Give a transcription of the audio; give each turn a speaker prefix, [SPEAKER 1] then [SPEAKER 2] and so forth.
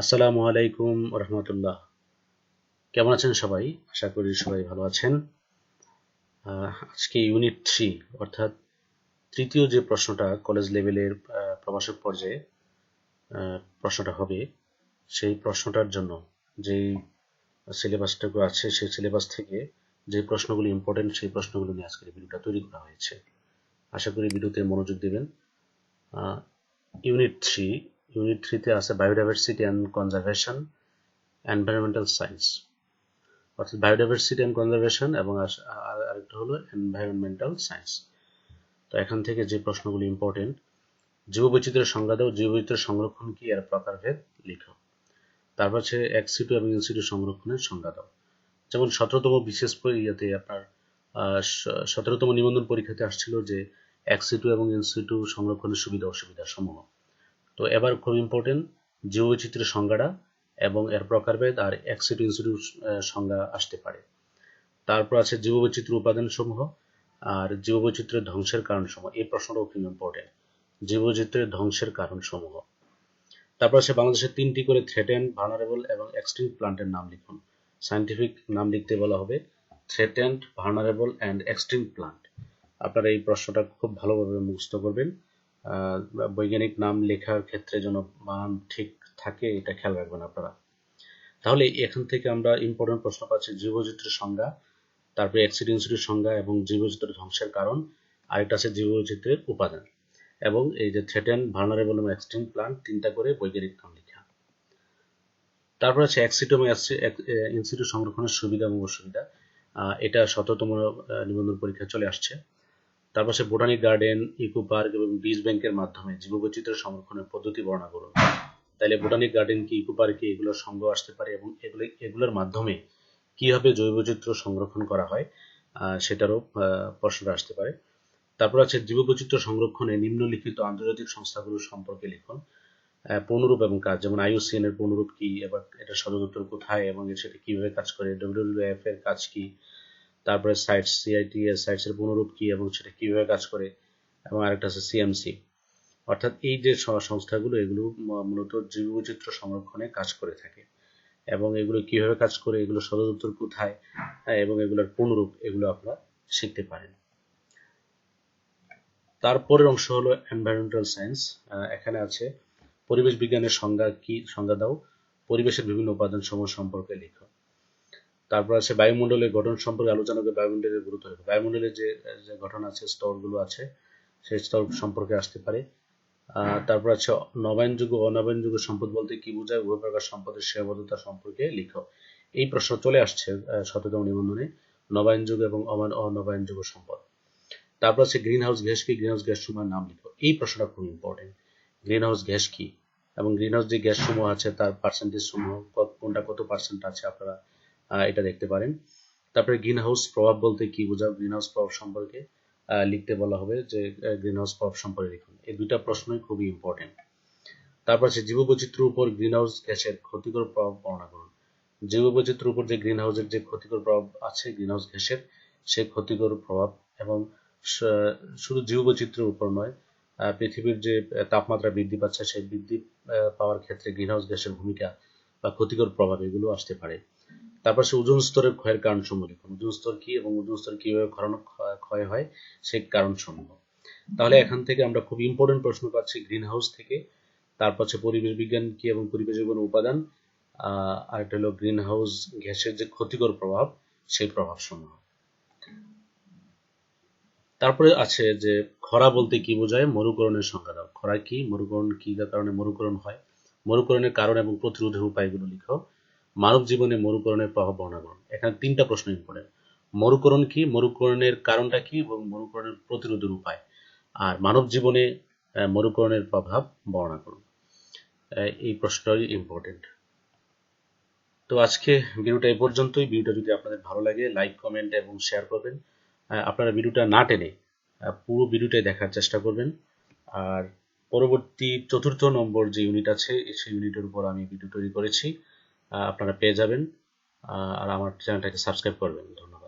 [SPEAKER 1] আসসালামু আলাইকুম রহমতুল্লাহ। কেমন আছেন সবাই? আশা করি সবাই ভালো আছেন। আজকে ইউনিট থ্রি, অর্থাৎ তৃতীয় যে প্রশ্নটা কলেজ লেভেলের প্রবাসক পর্যায়ে প্রশ্নটা হবে, সেই প্রশ্নটার জন্য যেই সিলেবাসটুকু আছে, সেই সিলেবাস থেকে যে প্রশ্নগুলো ইম্পর্টেন্ট সেই প্রশ্নগুলো নিয়ে আজকের ভিডিওটা তৈরি করা হয়েছে। আশা করি ভিডিওতে মনোযোগ দেবেন। ইউনিট থ্রি ইউনিট থ্রিতে আছে biodiversity and conservation environmental science অর্থাৎ বায়োডাইভার্সিটি অ্যান্ড কনজারভেশন এবং আর আরেকটা হলো এনভায়রনমেন্টাল সায়েন্স তো এখান থেকে যে প্রশ্নগুলি ইম্পর্টেন্ট জীববৈচিত্র্যের সংজ্ঞা দাও। জীববৈচিত্র্য সংরক্ষণ কি? এর প্রকারভেদ লিখো। তারপর হচ্ছে এক্সিটু এবং ইনসিটু সংরক্ষণের সংজ্ঞা দাও। যেমন সতেরোতম বিশেষ ইয়েতে আপনার সতেরোতম নিবন্ধন পরীক্ষাতে আসছিল যে এক্সিটু এবং ইনসিটু সংরক্ষণের সুবিধা অসুবিধা সমূহ তো এবার খুব ইম্পর্টেন্ট জীববৈচিত্র্যের সংজ্ঞাটা এবং এর প্রকারভেদ আর এক্সিটু ইনসিটু সংজ্ঞা আসতে পারে। তারপর আছে জীববৈচিত্র্য উপাদান সমূহ আর জীববৈচিত্র্যের ধ্বংসের কারণ সমূহ এই প্রশ্নটাও খুব ইম্পর্টেন্ট জীববৈচিত্র্যের ধ্বংসের কারণ সমূহ তারপর আছে বাংলাদেশের তিনটি করে থ্রেটেন ভার্নারেবল এবং এক্সটিং প্লান্টের নাম লিখুন। সায়েন্টিফিক নাম লিখতে বলা হবে। Threatened vulnerable and extinct plant আপনারা এই প্রশ্নটা খুব ভালোভাবে মুখস্থ করবেন। বৈজ্ঞানিক নাম লেখার ক্ষেত্রে যেন বানান ঠিক থাকে, এটা খেয়াল রাখবেন আপনারা। তাহলে এখান থেকে আমরা ইম্পর্টেন্ট প্রশ্ন পাচ্ছি, জীববৈচিত্র্যের সংজ্ঞা, তারপরে অ্যাক্সিডেন্সিটির সংজ্ঞা এবং জীববৈচিত্র্যের ধ্বংসের কারণ, আরেকটা আছে জীববৈচিত্র্যের উপাদান এবং এই যে থ্রেটেন ভার্নারেবল এবং এক্সটিং প্লান্ট তিনটা করে বৈজ্ঞানিক নাম লেখা। তারপর আছে অ্যাক্সিটো এবং ইনস্টিটিউট সংরক্ষণের সুবিধা এবং অসুবিধা। এটা শততম নিবন্ধন পরীক্ষা চলে আসছে। তারপর আছে বোটানিক গার্ডেন ইকো পার্ক এবং বীজ ব্যাংকের মাধ্যমে জীববৈচিত্র্য সংরক্ষণের পদ্ধতি বর্ণনা করুন তাইলে বোটানিক গার্ডেন কি ইকো পার্ক এগুলোর সঙ্গ আসতে পারে এবং এগুলো এগুলোর মাধ্যমে কীভাবে জৈববৈচিত্র্য সংরক্ষণ করা হয় সেটারও আহ, প্রশ্নটা আসতে পারে। তারপর আছে জীববৈচিত্র্য সংরক্ষণে নিম্নলিখিত আন্তর্জাতিক সংস্থাগুলো সম্পর্কে লিখুন। পূর্ণরূপ এবং কাজ যেমন আইউসিএন এর পূর্ণরূপ কি এবার এটা সদর দপ্তর কোথায় এবং সেটা কীভাবে কাজ করে ডব্লিউডব্লিউএফ এর কাজ কি তারপরে সাইটস সিআইটি এর সাইটস এর পূর্ণরূপ কি এবং সেটা কীভাবে কাজ করে? এবং আরেকটা আছে সিএমসি অর্থাৎ এই যে সংস্থাগুলো এগুলো মূলত জীববৈচিত্র্য সংরক্ষণে কাজ করে থাকে। এবং এগুলো কীভাবে কাজ করে এগুলো সদর দপ্তর কোথায় হ্যাঁ, এবং এগুলোর পুনরূপ এগুলো আপনারা শিখতে পারেন। তারপরের অংশ হলো এনভায়রনমেন্টাল সায়েন্স এখানে আছে পরিবেশ বিজ্ঞানের সংজ্ঞা কি সংজ্ঞা দাও। পরিবেশের বিভিন্ন উপাদান সমূহ সম্পর্কে লিখো। তারপর আছে বায়ুমণ্ডলের গঠন সম্পর্কে আলোচনা করে বায়ুমণ্ডলের গুরুত্ব বায়ুমণ্ডলের যে যে গঠন আছে, স্তরগুলো আছে, সেই স্তর সম্পর্কে আসতে পারে। তারপর আছে নবায়নযোগ্য, অনবায়নযোগ্য সম্পদ বলতে কি বোঝায়? উভয় প্রকার সম্পদের সীমাবদ্ধতা সম্পর্কে লিখো। এই প্রশ্ন চলে আসছে শততম নিবন্ধনে, নবায়নযোগ্য এবং অনবায়নযোগ্য সম্পদ। তারপর আছে গ্রিন হাউস গ্যাস কি? গ্রিন হাউস গ্যাস সমূহের নাম লিখো। এই প্রশ্নটা খুব ইম্পর্টেন্ট গ্রিন হাউস গ্যাস কি? এবং গ্রিন হাউস যে গ্যাস সমূহ আছে, তার পার্সেন্টেজ সমূহ কোনটা কত পার্সেন্ট আছে আপনারা এটা দেখতে পারেন। তারপরে গ্রিন হাউস প্রভাব বলতে কি বোঝাও গ্রিন হাউস প্রভাব সম্পর্কে লিখতে বলা হবে যে গ্রিন হাউস প্রভাব সম্পর্কে লিখুন। এই দুইটা প্রশ্নই খুবই ইম্পর্টেন্ট তারপর আছে জীববৈচিত্র্যের উপর গ্রিন হাউস গ্যাসের ক্ষতিকর প্রভাব বর্ণনা করুন। জীববৈচিত্র্যের উপর যে গ্রিন হাউসের যে ক্ষতিকর প্রভাব আছে গ্রিন হাউস গ্যাসের সেই ক্ষতিকর প্রভাব এবং স- শুধু জীববৈচিত্র্যের উপর নয় পৃথিবীর যে তাপমাত্রা বৃদ্ধি পাচ্ছে, সেই বৃদ্ধি পাওয়ার ক্ষেত্রে গ্রিন হাউস গ্যাসের ভূমিকা বা ক্ষতিকর প্রভাব এগুলো আসতে পারে। তারপর সে ওজোন স্তরের ক্ষয়ের কারণ সমূহ লিখুন ওজোন স্তর কি এবং ওজোন স্তর কীভাবে ক্ষরণ ক্ষয়- হয় সেই কারণ সমূহ তাহলে এখান থেকে আমরা খুব ইম্পর্টেন্ট প্রশ্ন পাচ্ছি গ্রিন হাউস থেকে। তারপর হচ্ছে পরিবেশ বিজ্ঞান কি এবং পরিবেশ বিজ্ঞান উপাদান। আহ, আরেকটা হলো গ্রিন হাউস গ্যাসের যে ক্ষতিকর প্রভাব সেই প্রভাব সমূহ তারপরে আছে যে খরা বলতে কি বোঝায়? মরুকরণের সংজ্ঞা দাও। খরা কি? মরুকরণ কি? কারণে মরুকরণ হয়। মরুকরণের কারণ এবং প্রতিরোধের উপায়গুলো লিখো। মানব জীবনে মরুকরণের প্রভাব বর্ণনা করুন এখানে তিনটা প্রশ্ন ইম্পর্টেন্ট মরুকরণ কি? মরুকরণের কারণটা কি? এবং মরুকরণের প্রতিরোধের উপায়। আর মানব জীবনে মরুকরণের প্রভাব বর্ণনা করুন এই প্রশ্নটাই ইম্পর্টেন্ট তো আজকে ভিডিওটা এই পর্যন্তই। ভিডিওটা যদি আপনাদের ভালো লাগে লাইক কমেন্ট এবং শেয়ার করবেন। আপনারা ভিডিওটা না টেনে পুরো ভিডিওটাই দেখার চেষ্টা করবেন। আর পরবর্তী চতুর্থ নম্বর যে ইউনিট আছে, সেই ইউনিটের উপর আমি ভিডিও তৈরি করেছি। আপনারা পেয়ে যাবেন। আর আমার চ্যানেলটাকে সাবস্ক্রাইব করবেন। ধন্যবাদ।